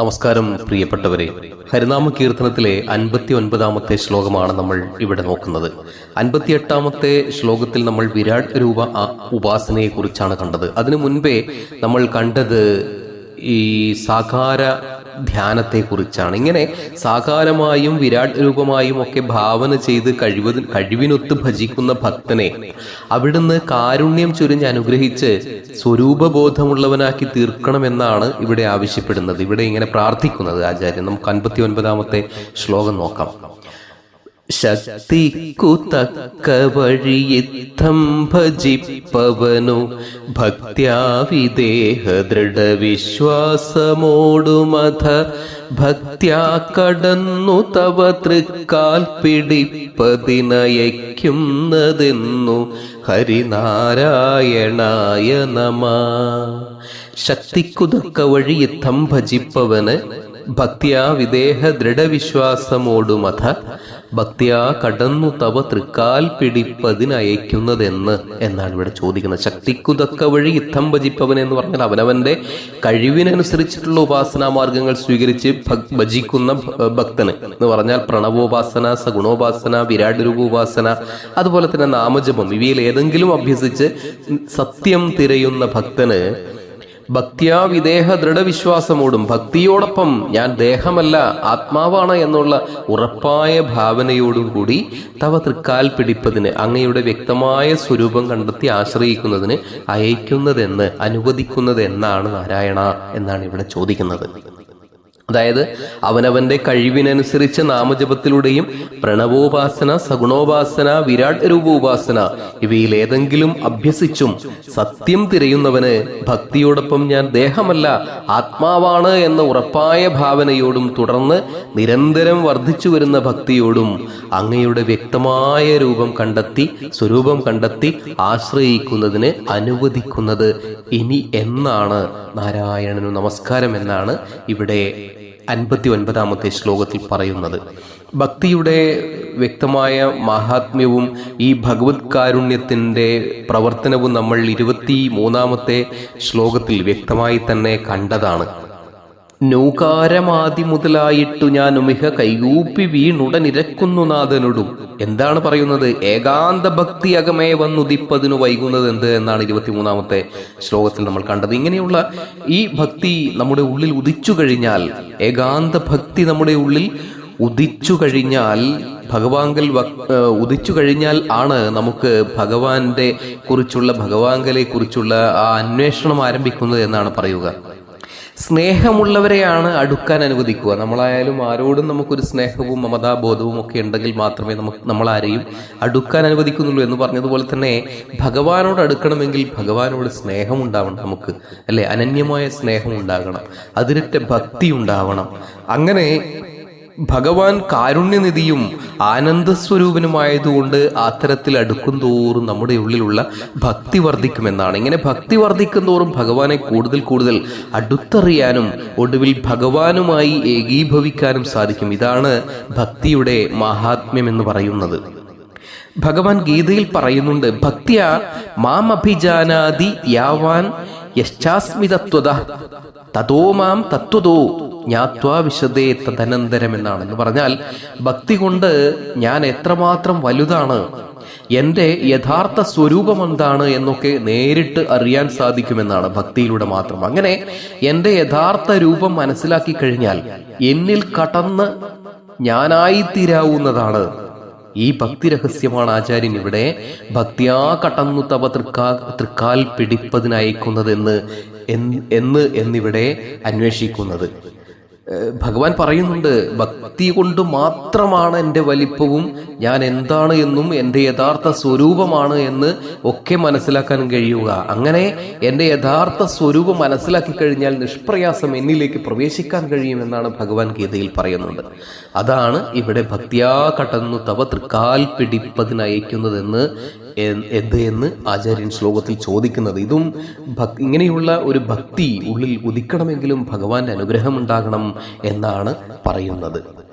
നമസ്കാരം പ്രിയപ്പെട്ടവരെ. ഹരിനാമ കീർത്തനത്തിലെ അൻപത്തി ഒൻപതാമത്തെ ശ്ലോകമാണ് നമ്മൾ ഇവിടെ നോക്കുന്നത്. അൻപത്തി എട്ടാമത്തെ ശ്ലോകത്തിൽ നമ്മൾ വിരാട് രൂപ ഉപാസനയെ കുറിച്ചാണ് കണ്ടത്. അതിനു മുൻപേ നമ്മൾ കണ്ടത് ഈ സാകാര ധ്യാനത്തെ കുറിച്ചാണ് ഇങ്ങനെ സാകാരമായും വിരാട് രൂപമായും ഒക്കെ ഭാവന ചെയ്ത് കഴിവ് കഴിവിനൊത്ത് ഭജിക്കുന്ന ഭക്തനെ അവിടുന്ന് കാരുണ്യം ചൊരിഞ്ഞ് അനുഗ്രഹിച്ച് സ്വരൂപബോധമുള്ളവനാക്കി തീർക്കണമെന്നാണ് ഇവിടെ ആവശ്യപ്പെടുന്നത്. ഇവിടെ ഇങ്ങനെ പ്രാർത്ഥിക്കുന്നത് ആചാര്യൻ. നമുക്ക് അൻപത്തി ഒൻപതാമത്തെ ശ്ലോകം നോക്കാം. ശക്തിക്കു തക്ക വഴിയിത്തം ഭജിപ്പവനു ഭക്തിയാവിദേഹ ദൃഢവിശ്വാസമോടുമഥ ഭക്ത്യാ കടന്നു തവ തൃക്കാൽ പിടിപ്പതിനയക്കുന്നതെന്നു ഹരിനാരായണായ നമ. ശക്തിക്കുതക്ക വഴിയിത്തം ഭജിപ്പവന് ഭക്തിയാ വിദേഹ ദൃഢവിശ്വാസമോടുമഥ ഭക്തിയാ കടന്നു തവ തൃക്കാൽ പിടിപ്പതിനയക്കുന്നതെന്ന് എന്നാണ് ഇവിടെ ചോദിക്കുന്നത്. ശക്തിക്കുതക്ക വഴി യുദ്ധം ഭജിപ്പവൻ എന്ന് പറഞ്ഞാൽ അവനവന്റെ കഴിവിനനുസരിച്ചിട്ടുള്ള ഉപാസനാ മാർഗങ്ങൾ സ്വീകരിച്ച് ഭജിക്കുന്ന ഭക്തന് എന്ന് പറഞ്ഞാൽ പ്രണവോപാസന സഗുണോപാസന വിരാട് രൂപോപാസന അതുപോലെ തന്നെ നാമജപം. ഇവയിൽ ഏതെങ്കിലും അഭ്യസിച്ച് സത്യം തിരയുന്ന ഭക്തന് ഭക്തിയാ വിദേഹ ദൃഢവിശ്വാസമോടും ഭക്തിയോടൊപ്പം ഞാൻ ദേഹമല്ല ആത്മാവാണ് എന്നുള്ള ഉറപ്പായ ഭാവനയോടും കൂടി തവ തൃക്കാൽ പിടിപ്പതിന് അങ്ങയുടെ വ്യക്തമായ സ്വരൂപം കണ്ടെത്തി ആശ്രയിക്കുന്നതിന് അയക്കുന്നതെന്ന് അനുവദിക്കുന്നതെന്നാണ് നാരായണ എന്നാണ് ഇവിടെ ചോദിക്കുന്നത്. അതായത് അവനവന്റെ കഴിവിനനുസരിച്ച് നാമജപത്തിലൂടെയും പ്രണവോപാസന സഗുണോപാസന വിരാട് രൂപോപാസന ഇവയിൽ ഏതെങ്കിലും അഭ്യസിച്ചും സത്യം തിരയുന്നവന് ഭക്തിയോടൊപ്പം ഞാൻ ദേഹമല്ല ആത്മാവാണ് എന്ന ഉറപ്പായ ഭാവനയോടും തുടർന്ന് നിരന്തരം വർദ്ധിച്ചു വരുന്ന ഭക്തിയോടും അങ്ങയുടെ വ്യക്തമായ രൂപം കണ്ടെത്തി സ്വരൂപം കണ്ടെത്തി ആശ്രയിക്കുന്നതിന് അനുവദിക്കുന്നത് ഇനി എന്നാണ് നാരായണനു നമസ്കാരം എന്നാണ് ഇവിടെ അൻപത്തി ഒൻപതാമത്തെ ശ്ലോകത്തിൽ പറയുന്നത് ഭക്തിയുടെ വ്യക്തമായ മഹാത്മ്യവും ഈ ഭഗവത് കാരുണ്യത്തിന്റെ പ്രവർത്തനവും നമ്മൾ ഇരുപത്തി മൂന്നാമത്തെ ശ്ലോകത്തിൽ വ്യക്തമായി തന്നെ കണ്ടതാണ്. നൗകാരമാതി മുതലായിട്ടു ഞാൻ ഉമിഹ കൈകൂപ്പി വീണുടനിരക്കുന്നു നാഥനോടും. എന്താണ് പറയുന്നത്? ഏകാന്ത ഭക്തി അകമേ വന്നുദിപ്പതിനു വൈകുന്നത് എന്ത് എന്നാണ് ഇരുപത്തിമൂന്നാമത്തെ ശ്ലോകത്തിൽ നമ്മൾ കണ്ടത്. ഇങ്ങനെയുള്ള ഈ ഭക്തി നമ്മുടെ ഉള്ളിൽ ഉദിച്ചു കഴിഞ്ഞാൽ ഏകാന്ത ഭക്തി നമ്മുടെ ഉള്ളിൽ ഉദിച്ചു കഴിഞ്ഞാൽ ഭഗവാങ്കൽ ഉദിച്ചു കഴിഞ്ഞാൽ ആണ് നമുക്ക് ഭഗവാന്റെ കുറിച്ചുള്ള ഭഗവാങ്കലെ കുറിച്ചുള്ള ആ അന്വേഷണം ആരംഭിക്കുന്നത് എന്നാണ് പറയുക. സ്നേഹമുള്ളവരെയാണ് അടുക്കാൻ അനുവദിക്കുക. നമ്മളായാലും ആരോടും നമുക്കൊരു സ്നേഹവും മമതാബോധവും ഒക്കെ ഉണ്ടെങ്കിൽ മാത്രമേ നമുക്ക് നമ്മളാരെയും അടുക്കാൻ അനുവദിക്കുന്നുള്ളൂ എന്ന് പറഞ്ഞതുപോലെ തന്നെ ഭഗവാനോട് അടുക്കണമെങ്കിൽ ഭഗവാനോട് സ്നേഹം ഉണ്ടാവണം നമുക്ക് അല്ലെ? അനന്യമായ സ്നേഹം ഉണ്ടാകണം. അതിരറ്റ ഭക്തി ഉണ്ടാവണം. അങ്ങനെ ഭഗവാൻ കാരുണ്യനിധിയും ആനന്ദസ്വരൂപനുമായതുകൊണ്ട് അത്തരത്തിൽ അടുക്കും തോറും നമ്മുടെ ഉള്ളിലുള്ള ഭക്തി വർദ്ധിക്കുമെന്നാണ്. ഇങ്ങനെ ഭക്തി വർദ്ധിക്കും ഭഗവാനെ കൂടുതൽ കൂടുതൽ അടുത്തറിയാനും ഒടുവിൽ ഭഗവാനുമായി ഏകീഭവിക്കാനും സാധിക്കും. ഇതാണ് ഭക്തിയുടെ മഹാത്മ്യം എന്ന് പറയുന്നത്. ഭഗവാൻ ഗീതയിൽ പറയുന്നുണ്ട് ഭക്തിയ മാം യാവാൻ യശ്ചാസ്മിതത്വത തതോ മാം തത്വതോ ജ്ഞാത്വാ വിശദേ തദനന്തരം എന്നാണ് എന്ന് പറഞ്ഞാൽ ഭക്തി കൊണ്ട് ഞാൻ എത്രമാത്രം വലുതാണ് എന്റെ യഥാർത്ഥ സ്വരൂപം എന്താണ് എന്നൊക്കെ നേരിട്ട് അറിയാൻ സാധിക്കുമെന്നാണ് ഭക്തിയിലൂടെ മാത്രം. അങ്ങനെ എന്റെ യഥാർത്ഥ രൂപം മനസ്സിലാക്കി കഴിഞ്ഞാൽ എന്നിൽ കടന്ന് ഞാനായിത്തീരാവുന്നതാണ്. ഈ ഭക്തി രഹസ്യമാണ് ആചാര്യൻ ഇവിടെ ഭക്തിയാ കടന്നു തവ തൃക്കാ തൃക്കാൽ പിടിപ്പതിനയക്കുന്നതെന്ന് എന്ന് എന്ന് എന്നിവിടെ അന്വേഷിക്കുന്നത്. ഭഗവാൻ പറയുന്നുണ്ട് ഭക്തി കൊണ്ട് മാത്രമാണ് എന്റെ വലിപ്പവും ഞാൻ എന്താണ് എന്നും എന്റെ യഥാർത്ഥ സ്വരൂപമാണ് എന്ന് ഒക്കെ മനസ്സിലാക്കാൻ കഴിയുക. അങ്ങനെ എന്റെ യഥാർത്ഥ സ്വരൂപം മനസ്സിലാക്കി കഴിഞ്ഞാൽ നിഷ്പ്രയാസം എന്നിലേക്ക് പ്രവേശിക്കാൻ കഴിയുമെന്നാണ് ഭഗവാൻ ഗീതയിൽ പറയുന്നത്. അതാണ് ഇവിടെ ഭക്തിയാ കടന്നു തവ തൃക്കാൽ പിടിപ്പതിനയക്കുന്നതെന്ന് എന്ത് എന്ന് ആചാര്യൻ ശ്ലോകത്തിൽ ചോദിക്കുന്നത്. ഇതും ഇങ്ങനെയുള്ള ഒരു ഭക്തി ഉള്ളിൽ ഉദിക്കണമെങ്കിലും ഭഗവാന്റെ അനുഗ്രഹം ഉണ്ടാകണം എന്നാണ് പറയുന്നത്.